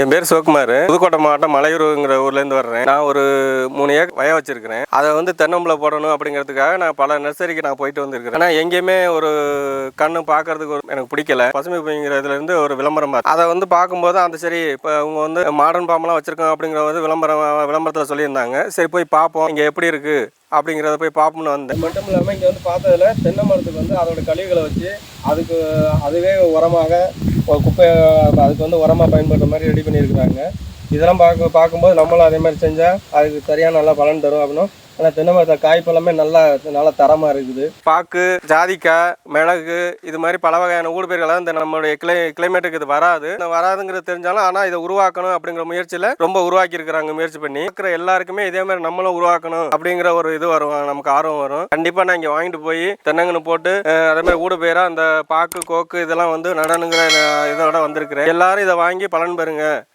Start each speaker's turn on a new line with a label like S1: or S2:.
S1: என் பேர் சிவகுமார். புதுக்கோட்டை மாவட்டம் மலையூருங்கிற ஊர்லேருந்து வர்றேன். நான் ஒரு மூணு ஏக்கர் வய வச்சிருக்கிறேன். அதை வந்து தென்னம்பளை போடணும் அப்படிங்கிறதுக்காக நான் பல நர்சரிக்கு நான் போயிட்டு வந்திருக்கிறேன். ஆனால் எங்கேயுமே ஒரு கண்ணு பார்க்கறதுக்கு ஒரு- எனக்கு பிடிக்கல. பசுமை பூங்கிறதுலேருந்து ஒரு விளம்பரம் அதை வந்து பார்க்கும்போது அந்த சரி இப்போ அவங்க வந்து மாடர்ன் பாம்பெல்லாம் வச்சிருக்கோம் அப்படிங்கிற வந்து விளம்பரம் விளம்பரத்தில் சொல்லியிருந்தாங்க. சரி போய் பார்ப்போம். இங்கே எப்படி இருக்குது அப்படிங்கிறத போய் பார்ப்போம்னு வந்தேன். மட்டும் இல்லாமல் இங்கே வந்து பார்த்ததுல தென்னை மரத்துக்கு வந்து அதோட கழிவுகளை வச்சு அதுக்கு அதுவே உரமாக குப்பையை குப்பை அதுக்கு வந்து உரமாக பயன்படுற மாதிரி ரெடி பண்ணியிருக்கிறாங்க. இதெல்லாம் பார்க்க பார்க்கும்போது நம்மளும் அதே மாதிரி செஞ்சால் அதுக்கு சரியான நல்லா பலன் தரும் அப்படின்னும் ஆனால் தென்னை காய்ப்பழமே நல்லா நல்லா தரமாக இருக்குது. பாக்கு ஜாதிக்காய் மிளகு இது மாதிரி பல வகையான ஊடுபயிர்களாக இந்த நம்மளுடைய கிளை கிளைமேட்டுக்கு இது வராது. இந்த வராதுங்கிறது தெரிஞ்சாலும் ஆனால் இதை உருவாக்கணும் அப்படிங்கிற முயற்சியில் ரொம்ப உருவாக்கி இருக்கிறாங்க முயற்சி பண்ணி. இருக்கிற எல்லாருக்குமே இதே மாதிரி நம்மளும் உருவாக்கணும் அப்படிங்கிற ஒரு இது வரும். நமக்கு ஆர்வம் வரும். கண்டிப்பாக நான் இங்கே வாங்கிட்டு போய் தென்னங்கன்னு போட்டு அஹ், அதே மாதிரி ஊடுபயிராக அந்த பாக்கு கோக்கு இதெல்லாம் வந்து நடனுங்கிற இதோட வந்திருக்கிறேன். எல்லாரும் இதை வாங்கி பலன் பெறுங்க.